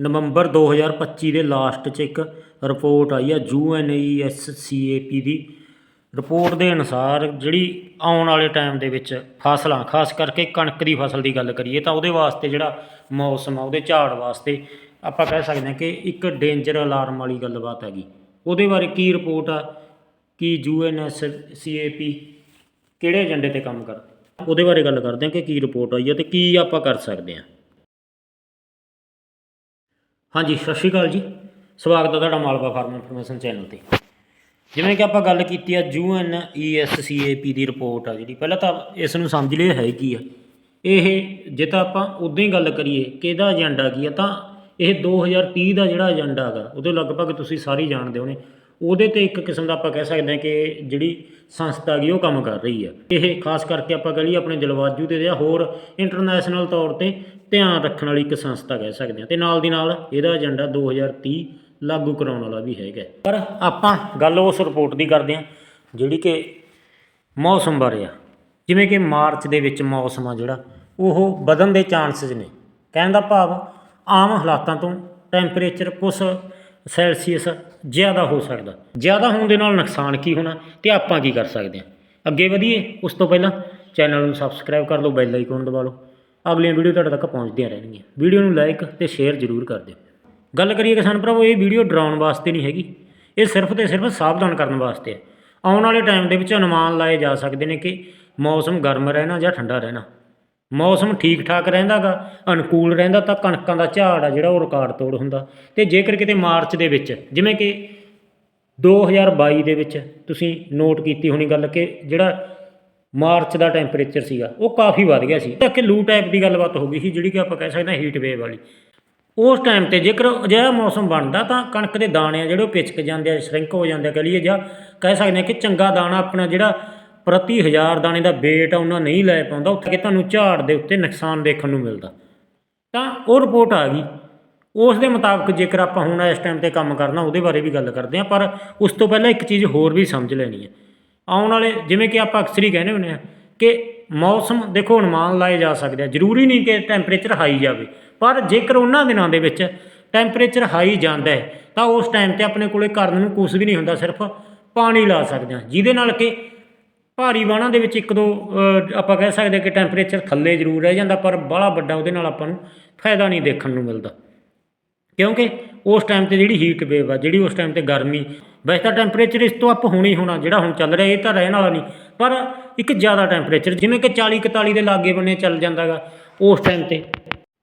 ਨਵੰਬਰ 2025 ਦੇ ਲਾਸਟ 'ਚ ਇੱਕ ਰਿਪੋਰਟ ਆਈ ਆ ਯੂਐਨਈਐਸਸੀਏਪੀ ਦੀ। ਰਿਪੋਰਟ ਦੇ ਅਨੁਸਾਰ ਜਿਹੜੀ ਆਉਣ ਵਾਲੇ ਟਾਈਮ ਦੇ ਵਿੱਚ ਫਸਲਾਂ, ਖਾਸ ਕਰਕੇ ਕਣਕ ਦੀ ਫਸਲ ਦੀ ਗੱਲ ਕਰੀਏ ਤਾਂ ਉਹਦੇ ਵਾਸਤੇ ਜਿਹੜਾ ਮੌਸਮ ਆ, ਉਹਦੇ ਝਾੜ ਵਾਸਤੇ ਆਪਾਂ ਕਹਿ ਸਕਦੇ ਹਾਂ ਕਿ ਇੱਕ ਡੇਂਜਰ ਅਲਾਰਮ ਵਾਲੀ ਗੱਲਬਾਤ ਹੈਗੀ। ਉਹਦੇ ਬਾਰੇ ਕੀ ਰਿਪੋਰਟ ਆ? ਕਿ ਯੂਐਨਐਸਸੀਏਪੀ ਕਿਹੜੇ ਏਜੰਡੇ ਤੇ ਕੰਮ ਕਰਦਾ? ਉਹਦੇ ਬਾਰੇ ਗੱਲ ਕਰਦੇ ਹਾਂ ਕਿ ਕੀ ਰਿਪੋਰਟ ਆਈ ਹੈ ਤੇ ਕੀ ਆਪਾਂ ਕਰ ਸਕਦੇ ਹਾਂ। ਹਾਂਜੀ, ਸਤਿ ਸ਼੍ਰੀ ਅਕਾਲ ਜੀ। ਸਵਾਗਤ ਹੈ ਤੁਹਾਡਾ ਮਾਲਵਾ ਫਾਰਮ ਇਨਫੋਰਮੇਸ਼ਨ ਚੈਨਲ ਤੇ। ਜਿਵੇਂ ਕਿ ਆਪਾਂ ਗੱਲ ਕੀਤੀ ਆ U N E S C A P the report ਆ ਜਿਹੜੀ। ਪਹਿਲਾਂ ਤਾਂ ਇਸ ਨੂੰ ਸਮਝ ਲਈਏ ਹੈ ਕੀ ਆ। ਇਹ, ਜੇ ਤਾਂ ਆਪਾਂ ਉਦਾਂ ਹੀ ਗੱਲ ਕਰੀਏ ਕਿ ਇਹਦਾ ਏਜੰਡਾ ਕੀ ਆ, ਤਾਂ ਇਹ 2030 ਦਾ ਜਿਹੜਾ ਏਜੰਡਾ ਹੈਗਾ, ਉਹਦੇ ਲਗਭਗ ਤੁਸੀਂ ਸਾਰੇ ਜਾਣਦੇ ਹੋਣੇ। ਉਹਦੇ ਤੇ ਇੱਕ ਕਿਸਮ ਦਾ ਆਪਾਂ ਕਹਿ ਸਕਦੇ ਹਾਂ ਕਿ ਜਿਹੜੀ ਸੰਸਥਾ ਗਈ ਉਹ ਕੰਮ ਕਰ ਰਹੀ ਹੈ ਇਹ ਖਾਸ ਕਰਕੇ ਆਪਾਂ ਕਹ ਲਈਏ ਆਪਣੇ ਜਲਵਾਜ਼ੂ ਤੇ ਜਾਂ ਹੋਰ ਇੰਟਰਨੈਸ਼ਨਲ ਤੌਰ ਤੇ ਧਿਆਨ ਰੱਖਣ ਵਾਲੀ ਇੱਕ ਸੰਸਥਾ ਕਹਿ ਸਕਦੇ ਹਾਂ ਤੇ ਨਾਲ ਦੀ ਨਾਲ ਇਹਦਾ ਏਜੰਡਾ 2030 ਲਾਗੂ ਕਰਾਉਣ ਵਾਲਾ ਵੀ ਹੈਗਾ ਪਰ ਆਪਾਂ ਗੱਲ ਉਸ ਰਿਪੋਰਟ ਦੀ ਕਰਦੇ ਹਾਂ, ਜਿਹੜੀ ਕਿ ਮੌਸਮ ਬਾਰੇ ਆ। ਜਿਵੇਂ ਕਿ ਮਾਰਚ ਦੇ ਵਿੱਚ ਮੌਸਮ ਆ ਜਿਹੜਾ, ਉਹ ਵਧਣ ਦੇ ਚਾਂਸਸ ਨੇ। ਕਹਿਣ ਦਾ ਭਾਵ, ਆਮ ਹਾਲਾਤਾਂ ਤੋਂ ਟੈਂਪਰੇਚਰ ਕੁਛ ਸੈਲਸੀਅਸ ਜ਼ਿਆਦਾ ਹੋ ਸਕਦਾ। ਜ਼ਿਆਦਾ ਹੋਣ ਦੇ ਨਾਲ ਨੁਕਸਾਨ ਕੀ ਹੋਣਾ ਤੇ ਆਪਾਂ ਕੀ ਕਰ ਸਕਦੇ ਹਾਂ। ਅੱਗੇ ਵਧੀਏ, ਉਸ ਤੋਂ ਪਹਿਲਾਂ ਚੈਨਲ ਨੂੰ ਸਬਸਕ੍ਰਾਈਬ ਕਰ ਲਓ ਬੈਲ ਆਈਕਨ ਦਬਾ ਲਓ। ਅਗਲੀਆਂ ਵੀਡੀਓ ਤੁਹਾਡੇ ਤੱਕ ਪਹੁੰਚਦੀਆਂ ਰਹਿਣਗੀਆਂ। ਵੀਡੀਓ ਨੂੰ ਲਾਈਕ ਤੇ ਸ਼ੇਅਰ ਜ਼ਰੂਰ ਕਰ ਦਿਓ। ਗੱਲ ਕਰੀਏ ਕਿਸਾਨ ਭਰਾਵੋ, ਇਹ ਵੀਡੀਓ ਡਰਾਉਣ ਵਾਸਤੇ ਨਹੀਂ ਹੈਗੀ। ਇਹ ਸਿਰਫ ਤੇ ਸਿਰਫ ਸਾਵਧਾਨ ਕਰਨ ਵਾਸਤੇ ਹੈ। ਆਉਣ ਵਾਲੇ ਟਾਈਮ ਦੇ ਵਿੱਚ ਅਨੁਮਾਨ ਲਾਏ ਜਾ ਸਕਦੇ ਨੇ ਕਿ ਮੌਸਮ ਗਰਮ ਰਹਿਣਾ ਜਾਂ ਠੰਡਾ ਰਹਿਣਾ। ਮੌਸਮ ਠੀਕ ਠਾਕ ਰਹਿੰਦਾਗਾ, ਅਨੁਕੂਲ ਰਹਿੰਦਾ ਤਾਂ ਕਣਕਾਂ ਦਾ ਝਾੜ ਆ ਜਿਹੜਾ ਉਹ ਰਿਕਾਰਡ ਤੋੜ ਹੁੰਦਾ। ਤੇ ਜੇਕਰ ਕਿਤੇ ਮਾਰਚ ਦੇ ਵਿੱਚ, ਜਿਵੇਂ ਕਿ 2022 ਦੇ ਵਿੱਚ ਤੁਸੀਂ ਨੋਟ ਕੀਤੀ ਹੋਣੀ ਗੱਲ ਕਿ ਜਿਹੜਾ ਮਾਰਚ ਦਾ ਟੈਂਪਰੇਚਰ ਸੀਗਾ, ਉਹ ਕਾਫੀ ਵੱਧ ਗਿਆ ਸੀ। ਤਾਂ ਕਿ ਲੂ ਟਾਈਪ ਦੀ ਗੱਲਬਾਤ ਹੋ ਗਈ ਸੀ, ਜਿਹੜੀ ਕਿ ਆਪਾਂ ਕਹਿ ਸਕਦੇ ਹਾਂ ਹੀਟ ਵੇਵ ਵਾਲੀ। ਉਸ ਟਾਈਮ ਤੇ ਜੇਕਰ ਅਜਿਹਾ ਮੌਸਮ ਬਣਦਾ ਤਾਂ ਕਣਕ ਦੇ ਦਾਣੇ ਆ ਜਿਹੜੇ ਉਹ ਪਿਚਕ ਜਾਂਦੇ ਆ, ਸ਼ਰਿੰਕ ਹੋ ਜਾਂਦੇ ਆ ਕਹ ਲਈਏ ਜਾਂ ਕਹਿ ਸਕਦੇ ਹਾਂ ਕਿ ਚੰਗਾ ਦਾਣਾ ਆਪਣਾ ਜਿਹੜਾ ਪ੍ਰਤੀ ਹਜ਼ਾਰ ਦਾਣੇ ਦਾ weight ਆ, ਉਹਨਾਂ ਨਹੀਂ ਲੈ ਪਾਉਂਦਾ, ਉੱਥੇ ਕਿ ਤੁਹਾਨੂੰ ਝਾੜ ਦੇ ਉੱਤੇ ਨੁਕਸਾਨ ਦੇਖਣ ਨੂੰ ਮਿਲਦਾ। ਤਾਂ ਉਹ ਰਿਪੋਰਟ ਆ ਗਈ। ਉਸ ਦੇ ਮੁਤਾਬਕ ਜੇਕਰ ਆਪਾਂ ਹੁਣ ਇਸ ਟਾਈਮ ਤੇ ਕੰਮ ਕਰਨਾ, ਉਹਦੇ ਬਾਰੇ ਵੀ ਗੱਲ ਕਰਦੇ ਹਾਂ, ਪਰ ਉਸ ਤੋਂ ਪਹਿਲਾਂ ਇੱਕ ਚੀਜ਼ ਹੋਰ ਵੀ ਸਮਝ ਲੈਣੀ ਹੈ। ਆਉਣ ਵਾਲੇ, ਜਿਵੇਂ ਕਿ ਆਪਾਂ ਅਕਸਰ ਹੀ ਕਹਿੰਦੇ ਹੁੰਦੇ ਆ ਕਿ ਮੌਸਮ ਦੇਖੋ ਅਨੁਮਾਨ ਲਾਏ ਜਾ ਸਕਦੇ ਆ। ਜ਼ਰੂਰੀ ਨਹੀਂ ਕਿ ਟੈਂਪਰੇਚਰ ਹਾਈ ਜਾਵੇ, ਪਰ ਜੇਕਰ ਉਹਨਾਂ ਦਿਨਾਂ ਦੇ ਵਿੱਚ ਟੈਂਪਰੇਚਰ ਹਾਈ ਜਾਂਦਾ ਹੈ, ਤਾਂ ਉਸ ਟਾਈਮ ਤੇ ਆਪਣੇ ਕੋਲੇ ਕਰਨ ਨੂੰ ਕੁਝ ਵੀ ਨਹੀਂ ਹੁੰਦਾ, ਸਿਰਫ ਪਾਣੀ ਲਾ ਸਕਦੇ ਆ ਜਿਹਦੇ ਨਾਲ ਕਿ ਭਾਰੀ ਬਾਣਾ ਦੇ ਵਿੱਚ ਇੱਕ ਦੋ ਆਪਾਂ ਕਹਿ ਸਕਦੇ ਕਿ ਟੈਂਪਰੇਚਰ ਥੱਲੇ ਜ਼ਰੂਰ ਰਹਿ ਜਾਂਦਾ, ਪਰ ਬਾਹਲਾ ਵੱਡਾ ਉਹਦੇ ਨਾਲ ਆਪਾਂ ਨੂੰ ਫਾਇਦਾ ਨਹੀਂ ਦੇਖਣ ਨੂੰ ਮਿਲਦਾ। ਕਿਉਂਕਿ ਉਸ ਟਾਈਮ ਤੇ ਜਿਹੜੀ ਹੀਟ ਵੇਵ ਆ, ਜਿਹੜੀ ਉਸ ਟਾਈਮ ਤੇ ਗਰਮੀ ਵੈਸੇ ਤਾਂ ਟੈਂਪਰੇਚਰ ਇਸ ਤੋਂ ਅਪ ਹੋਣਾ ਹੀ ਹੋਣਾ, ਜਿਹੜਾ ਹੁਣ ਚੱਲ ਰਿਹਾ, ਇਹ ਤਾਂ ਰਹਿਣ ਵਾਲਾ ਨਹੀਂ। ਪਰ ਇੱਕ ਜ਼ਿਆਦਾ ਟੈਂਪਰੇਚਰ ਜਿਵੇਂ ਕਿ 40 41 ਦੇ ਲਾਗੇ ਬੰਨੇ ਚੱਲ ਜਾਂਦਾਗਾ, ਉਸ ਟਾਈਮ ਤੇ।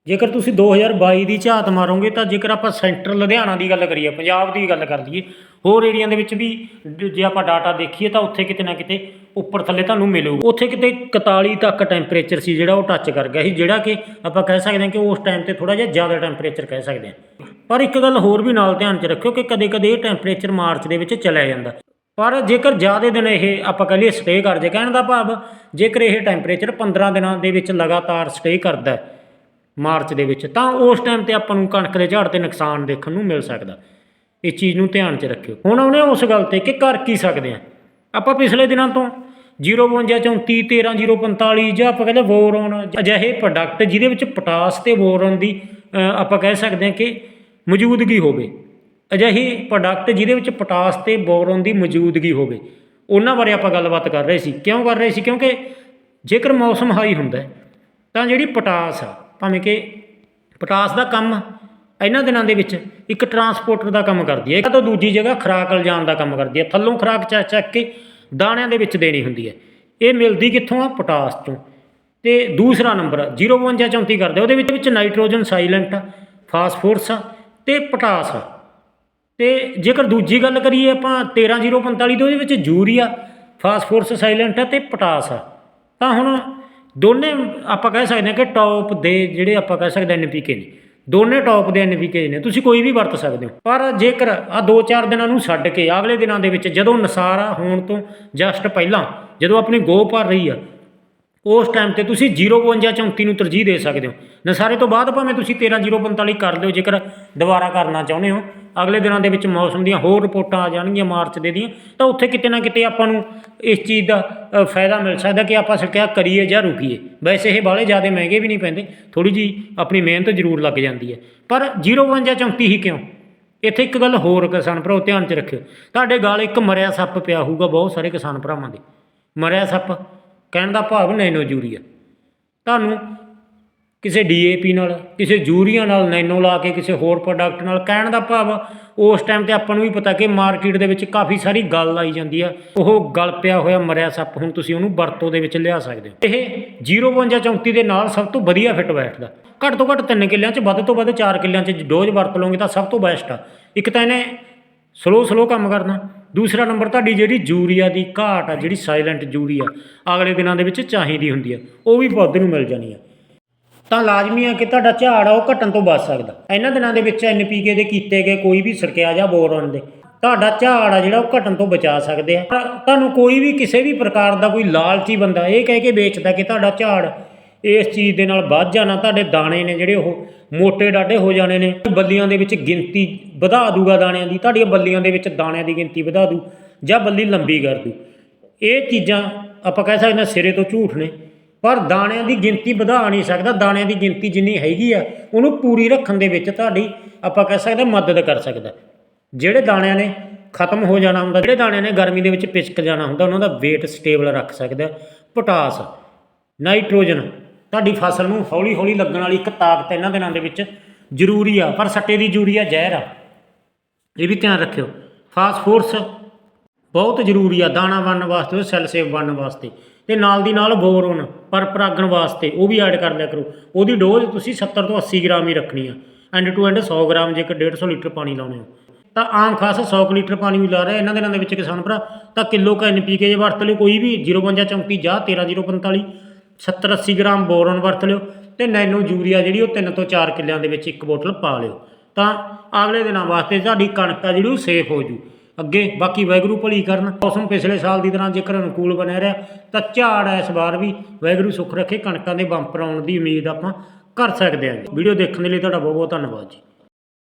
ਜੇਕਰ ਤੁਸੀਂ 2022 ਦੀ ਝਾਤ ਮਾਰੋਗੇ, ਤਾਂ ਜੇਕਰ ਆਪਾਂ ਸੈਂਟਰ ਲੁਧਿਆਣਾ ਦੀ ਗੱਲ ਕਰੀਏ, ਪੰਜਾਬ ਦੀ ਗੱਲ ਕਰ ਲਈਏ, ਹੋਰ ਏਰੀਆ ਦੇ ਵਿੱਚ ਵੀ ਜ- ਜੇ ਆਪਾਂ ਡਾਟਾ ਦੇਖੀਏ, ਤਾਂ ਉੱਥੇ ਕਿਤੇ ਨਾ ਕਿਤੇ ਉੱਪਰ ਥੱਲੇ ਤੁਹਾਨੂੰ ਮਿਲੂਗਾ। ਉੱਥੇ ਕਿਤੇ 41 ਤੱਕ ਟੈਂਪਰੇਚਰ ਸੀ ਜਿਹੜਾ ਉਹ ਟੱਚ ਕਰ ਗਿਆ ਸੀ, ਜਿਹੜਾ ਕਿ ਆਪਾਂ ਕਹਿ ਸਕਦੇ ਹਾਂ ਕਿ ਉਸ ਟਾਈਮ ਤੇ ਥੋੜਾ ਜਿਹਾ ਜ਼ਿਆਦਾ ਟੈਂਪਰੇਚਰ ਕਹਿ ਸਕਦੇ ਹਾਂ। ਪਰ ਇੱਕ ਗੱਲ ਹੋਰ ਵੀ ਨਾਲ ਧਿਆਨ 'ਚ ਰੱਖਿਓ ਕਿ ਕਦੇ-ਕਦੇ ਇਹ ਟੈਂਪਰੇਚਰ ਮਾਰਚ ਦੇ ਵਿੱਚ ਚਲਾ ਜਾਂਦਾ। ਪਰ ਜੇਕਰ ਜ਼ਿਆਦਾ ਦਿਨ ਇਹ ਆਪਾਂ ਕਹ ਲਈਏ ਸਟੇ ਕਰ ਜੇ ਕਹਿਣ ਦਾ ਭਾਵ ਜੇਕਰ ਇਹ ਟੈਂਪਰੇਚਰ 15 ਦਿਨਾਂ ਦੇ ਵਿੱਚ ਲਗਾਤਾਰ ਸਟੇ ਕਰਦਾ ਮਾਰਚ ਦੇ ਵਿੱਚ, ਤਾਂ ਉਸ ਟਾਈਮ ਤੇ ਆਪਾਂ ਨੂੰ ਕਣਕ ਦੇ ਝਾੜ ਤੇ ਨੁਕਸਾਨ ਦੇਖਣ ਨੂੰ ਮਿਲ ਸਕਦਾ। ਇਸ ਚੀਜ਼ ਨੂੰ ਧਿਆਨ 'ਚ ਰੱਖਿਓ। ਹੁਣ ਆਉਣੇ ਆ ਉਸ ਗੱਲ ਤੇ ਕਿ ਕਰ ਕੀ ਸਕਦੇ ਆ ਆਪਾਂ ਪਿਛਲੇ ਦਿਨਾਂ ਤੋਂ 052 34 13 045 ਜਾਂ ਆਪਾਂ ਕਹਿੰਦੇ ਬੋਰੋਨ ਅਜਿਹੇ ਪ੍ਰੋਡਕਟ ਜਿਹਦੇ ਵਿੱਚ ਪੋਟਾਸ ਤੇ ਬੋਰੋਨ ਦੀ ਆਪਾਂ ਕਹਿ ਸਕਦੇ ਹਾਂ ਕਿ ਮੌਜੂਦਗੀ ਹੋਵੇ। ਅਜਿਹੀ ਪ੍ਰੋਡਕਟ ਜਿਹਦੇ ਵਿੱਚ ਪੋਟਾਸ ਤੇ ਬੋਰੋਨ ਦੀ ਮੌਜੂਦਗੀ ਹੋਵੇ। ਉਹਨਾਂ ਬਾਰੇ ਆਪਾਂ ਗੱਲਬਾਤ ਕਰ ਰਹੇ ਸੀ। ਕਿਉਂ ਕਰ ਰਹੇ ਸੀ? ਕਿਉਂਕਿ ਜੇਕਰ ਮੌਸਮ ਹਾਈ ਹੁੰਦਾ ਤਾਂ ਜਿਹੜੀ ਪੋਟਾਸ ਆ, ਭਾਵੇਂ ਕਿ ਪੋਟਾਸ ਦਾ ਕੰਮ ਇਹਨਾਂ ਦਿਨਾਂ ਦੇ ਵਿੱਚ ਇੱਕ ਟਰਾਂਸਪੋਰਟਰ ਦਾ ਕੰਮ ਕਰਦੀ ਹੈ। ਇੱਕ ਤਾਂ ਦੂਜੀ ਜਗ੍ਹਾ ਖੁਰਾਕ ਲਿਜਾਣ ਦਾ ਕੰਮ ਕਰਦੀ ਹੈ। ਥੱਲੋਂ ਖੁਰਾਕ ਚੱਕ ਚੱਕ ਕੇ ਦਾਣਿਆਂ ਦੇ ਵਿੱਚ ਦੇਣੀ ਹੁੰਦੀ ਹੈ। ਇਹ ਮਿਲਦੀ ਕਿੱਥੋਂ ਆ? ਪੋਟਾਸ ਤੋਂ। ਤੇ ਦੂਸਰਾ ਨੰਬਰ 052 34 ਕਰਦੇ ਉਹਦੇ ਵਿੱਚ ਵਿੱਚ ਨਾਈਟ੍ਰੋਜਨ ਸਾਇਲੈਂਟ ਆ ਫਾਸਫੋਰਸ ਆ। ਅਤੇ ਪੋਟਾਸ। ਆ ਤੇ ਜੇਕਰ ਦੂਜੀ ਗੱਲ ਕਰੀਏ ਆਪਾਂ 13045 ਦੇ ਉਹਦੇ ਵਿੱਚ ਯੂਰੀਆ, ਫਾਸਫੋਰਸ, ਸਾਇਲੈਂਟ ਆ ਤੇ ਪੋਟਾਸ ਆ ਤਾਂ ਹੁਣ ਦੋਨੇ ਆਪਾਂ ਕਹਿ ਸਕਦੇ ਹਾਂ ਕਿ ਟੌਪ ਦੇ ਜਿਹੜੇ ਆਪਾਂ ਕਹਿ ਸਕਦੇ ਐਨਪੀਕੇ ਨੇ। ਦੋਨੇ ਟੌਪ ਦੇ ਐਨਪੀਕੇ ਨੇ, ਤੁਸੀਂ ਕੋਈ ਵੀ ਵਰਤ ਸਕਦੇ ਹੋ। ਪਰ ਜੇਕਰ ਆ 2-4 ਦਿਨਾਂ ਨੂੰ ਛੱਡ ਕੇ ਅਗਲੇ ਦਿਨਾਂ ਦੇ ਵਿੱਚ ਜਦੋਂ ਨਸਾਰਾ ਹੋਣ ਤੋਂ ਜਸਟ ਪਹਿਲਾਂ, ਜਦੋਂ ਆਪਣੀ ਗੋ ਭਰ ਰਹੀ ਆ ਉਸ ਟਾਈਮ ਤੇ ਤੁਸੀਂ 052 34 ਨੂੰ ਤਰਜੀਹ ਦੇ ਸਕਦੇ ਹੋ। ਨਸਾਰੇ ਤੋਂ ਬਾਅਦ ਭਾਵੇਂ ਤੁਸੀਂ 13045 ਕਰ ਲਿਓ, ਜੇਕਰ ਦੁਬਾਰਾ ਕਰਨਾ ਚਾਹੁੰਦੇ ਹੋ। ਅਗਲੇ ਦਿਨਾਂ ਦੇ ਵਿੱਚ ਮੌਸਮ ਦੀਆਂ ਹੋਰ ਰਿਪੋਰਟਾਂ ਆ ਜਾਣਗੀਆਂ ਮਾਰਚ ਦੇ ਦੀਆਂ, ਤਾਂ ਉੱਥੇ ਕਿਤੇ ਨਾ ਕਿਤੇ ਆਪਾਂ ਨੂੰ ਇਸ ਚੀਜ਼ ਦਾ ਫਾਇਦਾ ਮਿਲ ਸਕਦਾ ਕਿ ਆਪਾਂ ਸਿੱਖਿਆ ਕਰੀਏ ਜਾਂ ਰੁਕੀਏ। ਵੈਸੇ ਇਹ ਬਾਹਲੇ ਜ਼ਿਆਦਾ ਮਹਿੰਗੇ ਵੀ ਨਹੀਂ ਪੈਂਦੇ ਥੋੜੀ ਜੀ ਆਪਣੀ ਮਿਹਨਤ ਜ਼ਰੂਰ ਲੱਗ ਜਾਂਦੀ ਹੈ। ਪਰ 052 34 ਹੀ ਕਿਉਂ? ਇੱਥੇ ਇੱਕ ਗੱਲ ਹੋਰ ਕਿਸਾਨ ਭਰਾਓ, ਧਿਆਨ 'ਚ ਰੱਖਿਓ। ਤੁਹਾਡੇ ਗਾਲ ਇੱਕ ਮਰਿਆ ਸੱਪ ਪਿਆ ਹੋਊਗਾ ਬਹੁਤ ਸਾਰੇ ਕਿਸਾਨ ਭਰਾਵਾਂ ਦੇ। ਮਰਿਆ ਸੱਪ ਕਹਿਣ ਦਾ ਭਾਵ ਨੈਨੋ ਯੂਰੀਆ। ਤੁਹਾਨੂੰ ਕਿਸੇ ਡੀਏਪੀ ਨਾਲ, ਕਿਸੇ ਯੂਰੀਆ ਨਾਲ ਨੈਨੋ ਲਾ ਕੇ, ਕਿਸੇ ਹੋਰ ਪ੍ਰੋਡਕਟ ਨਾਲ ਕਹਿਣ ਦਾ ਭਾਵ ਉਸ ਟਾਈਮ ਤੇ ਆਪਾਂ ਨੂੰ ਵੀ ਪਤਾ ਕਿ ਮਾਰਕੀਟ ਦੇ ਵਿੱਚ ਕਾਫੀ ਸਾਰੀ ਗੱਲ ਆਈ ਜਾਂਦੀ ਆ। ਉਹ ਗਲ ਪਿਆ ਹੋਇਆ ਮਰਿਆ ਸੱਪ, ਹੁਣ ਤੁਸੀਂ ਉਹਨੂੰ ਵਰਤੋਂ ਦੇ ਵਿੱਚ ਲਿਆ ਸਕਦੇ ਹੋ। ਇਹ 052 34 ਦੇ ਨਾਲ ਸਭ ਤੋਂ ਵਧੀਆ ਫਿੱਟ ਬੈਠਦਾ ਘੱਟ ਤੋਂ ਘੱਟ 3 ਕਿੱਲਿਆਂ 'ਚ, ਵੱਧ ਤੋਂ ਵੱਧ 4 ਕਿੱਲਿਆਂ 'ਚ ਡੋਜ਼ ਵਰਤ ਲਓਗੇ ਤਾਂ ਸਭ ਤੋਂ ਬੈਸਟ ਆ। ਇੱਕ ਤਾਂ ਇਹਨੇ ਸਲੋ ਸਲੋ ਕੰਮ ਕਰਨਾ। ਦੂਸਰਾ ਨੰਬਰ ਤੁਹਾਡੀ ਜਿਹੜੀ ਯੂਰੀਆ ਦੀ ਘਾਟ ਆ, ਜਿਹੜੀ ਸਾਇਲੈਂਟ ਯੂਰੀਆ, ਅਗਲੇ ਦਿਨਾਂ ਦੇ ਵਿੱਚ ਚਾਹੀਦੀ ਹੁੰਦੀ ਆ, ਉਹ ਵੀ ਪੌਦੇ ਨੂੰ ਮਿਲ ਜਾਣੀ ਆ। ਤਾਂ ਲਾਜ਼ਮੀ ਆ ਕਿ ਤੁਹਾਡਾ ਝਾੜ ਆ, ਉਹ ਘਟਣ ਤੋਂ ਬਚ ਸਕਦਾ। ਇਹਨਾਂ ਦਿਨਾਂ ਦੇ ਵਿੱਚ ਐਨਪੀਕੇ ਦੇ ਕੀਤੇ ਗਏ ਕੋਈ ਵੀ ਸਰਕਿਆ ਜਾਂ ਬੋਰਨ ਦੇ, ਤੁਹਾਡਾ ਝਾੜ ਆ ਜਿਹੜਾ, ਉਹ ਘਟਣ ਤੋਂ ਬਚਾ ਸਕਦੇ ਆ। ਪਰ ਤੁਹਾਨੂੰ ਕੋਈ ਵੀ ਕਿਸੇ ਵੀ ਪ੍ਰਕਾਰ ਦਾ ਕੋਈ ਲਾਲਚੀ ਬੰਦਾ ਇਹ ਕਹਿ ਕੇ ਵੇਚਦਾ ਕਿ ਤੁਹਾਡਾ ਝਾੜ ਇਸ ਚੀਜ਼ ਦੇ ਨਾਲ ਵੱਧ ਜਾਣਾ, ਤੁਹਾਡੇ ਦਾਣੇ ਨੇ ਜਿਹੜੇ ਉਹ ਮੋٹے ਡਾਢੇ ਹੋ ਜਾਣੇ ਨੇ। ਬੱਲੀਆਂ ਦੇ ਵਿੱਚ ਗਿਣਤੀ ਵਧਾ ਦੂਗਾ ਦਾਣਿਆਂ ਦੀ, ਤੁਹਾਡੀਆਂ ਬੱਲੀਆਂ ਦੇ ਵਿੱਚ ਦਾਣਿਆਂ ਦੀ ਗਿਣਤੀ ਵਧਾ ਦੂ ਜਾਂ ਬੱਲੀ ਲੰਬੀ ਕਰ ਦੂ। ਇਹ ਚੀਜ਼ਾਂ ਆਪਾਂ ਕਹਿ ਸਕਦੇ ਹਾਂ ਸਿਰੇ ਤੋਂ ਝੂਠ ਨੇ। ਪਰ ਦਾਣਿਆਂ ਦੀ ਗਿਣਤੀ ਵਧਾ ਨਹੀਂ ਸਕਦਾ। ਦਾਣਿਆਂ ਦੀ ਗਿਣਤੀ ਜਿੰਨੀ ਹੈਗੀ ਆ, ਉਹਨੂੰ ਪੂਰੀ ਰੱਖਣ ਦੇ ਵਿੱਚ ਤੁਹਾਡੀ ਆਪਾਂ ਕਹਿ ਸਕਦੇ ਮਦਦ ਕਰ ਸਕਦਾ ਜਿਹੜੇ ਦਾਣਿਆਂ ਨੇ ਖਤਮ ਹੋ ਜਾਣਾ ਹੁੰਦਾ, ਜਿਹੜੇ ਦਾਣਿਆਂ ਨੇ ਗਰਮੀ ਦੇ ਵਿੱਚ ਪਿਚਕ ਜਾਣਾ ਹੁੰਦਾ, ਉਹਨਾਂ ਦਾ weight ਸਟੇਬਲ ਰੱਖ ਸਕਦਾ ਪੋਟਾਸ, ਨਾਈਟ੍ਰੋਜਨ ਤੁਹਾਡੀ ਫਸਲ ਨੂੰ ਹੌਲੀ ਹੌਲੀ ਲੱਗਣ ਵਾਲੀ ਇੱਕ ਤਾਕਤ ਇਹਨਾਂ ਦਿਨਾਂ ਦੇ ਵਿੱਚ। ਜ਼ਰੂਰੀ ਆ, ਪਰ ਸੱਟੇ ਦੀ ਯੂਰੀਆ ਜ਼ਹਿਰ ਆ। ਇਹ ਵੀ ਧਿਆਨ ਰੱਖਿਓ। ਫਾਸਫੋਰਸ ਬਹੁਤ ਜ਼ਰੂਰੀ ਆ, ਦਾਣਾ ਬਣਨ ਵਾਸਤੇ ਉਹ ਸੈੱਲ ਸੇਵ ਬਣਨ ਵਾਸਤੇ। ਤੇ ਨਾਲ ਦੀ ਨਾਲ ਬੋਰੋਨ ਪਰ ਪਰਾਗਣ ਵਾਸਤੇ ਉਹ ਵੀ ਐਡ ਕਰ ਲਿਆ ਕਰੋ। ਉਹਦੀ ਡੋਜ਼ ਤੁਸੀਂ 70 ਤੋਂ 80 ਗ੍ਰਾਮ ਹੀ ਰੱਖਣੀ ਆ। ਐਂਡ ਟੂ ਐਂਡ 100 ਗ੍ਰਾਮ ਜੇਕਰ 150 ਲੀਟਰ ਪਾਣੀ ਲਾਉਣੇ ਹੋ। ਤਾਂ ਆਮ ਖਾਸ 100 ਕੁ ਲੀਟਰ ਪਾਣੀ ਵੀ ਲਾ ਰਿਹਾ ਇਹਨਾਂ ਦਿਨਾਂ ਦੇ ਵਿੱਚ ਕਿਸਾਨ ਭਰਾ। ਤਾਂ ਕਿਲੋ ਕ ਐਨਪੀਕੇ ਜੇ ਵਰਤ ਲਿਓ ਕੋਈ ਵੀ 052 34 ਜਾਂ 13045 70 80 ਗ੍ਰਾਮ ਬੋਰਨ ਵਰਤ ਲਿਓ ਤੇ ਨੈਨੋ ਯੂਰੀਆ ਜਿਹੜੀ ਉਹ 3 ਤੋਂ 4 ਕਿੱਲਿਆਂ ਦੇ ਵਿੱਚ ਇੱਕ ਬੋਤਲ ਪਾ ਲਿਓ। ਤਾਂ ਅਗਲੇ ਦਿਨਾਂ ਵਾਸਤੇ ਤੁਹਾਡੀ ਕਣਕ ਆ ਜਿਹੜੀ ਉਹ ਸੇਫ ਹੋ ਜੂ। ਅੱਗੇ ਬਾਕੀ ਵੈਗਰੂ ਭਲੀ ਕਰਨ। ਮੌਸਮ ਪਿਛਲੇ ਸਾਲ ਦੀ ਤਰ੍ਹਾਂ ਜੇਕਰ ਅਨੁਕੂਲ ਬਣਿਆ ਰਿਹਾ, ਤਾਂ ਝਾੜ ਇਸ ਵਾਰ ਵੀ ਵੈਗਰੂ ਸੁੱਖ ਰੱਖੇ, ਕਣਕਾਂ ਦੇ ਬੰਪਰ ਆਉਣ ਦੀ ਉਮੀਦ ਆਪਾਂ ਕਰ ਸਕਦੇ ਹਾਂ ਵੀਡੀਓ ਦੇਖਣ ਦੇ ਲਈ ਤੁਹਾਡਾ ਬਹੁਤ ਬਹੁਤ ਧੰਨਵਾਦ ਜੀ।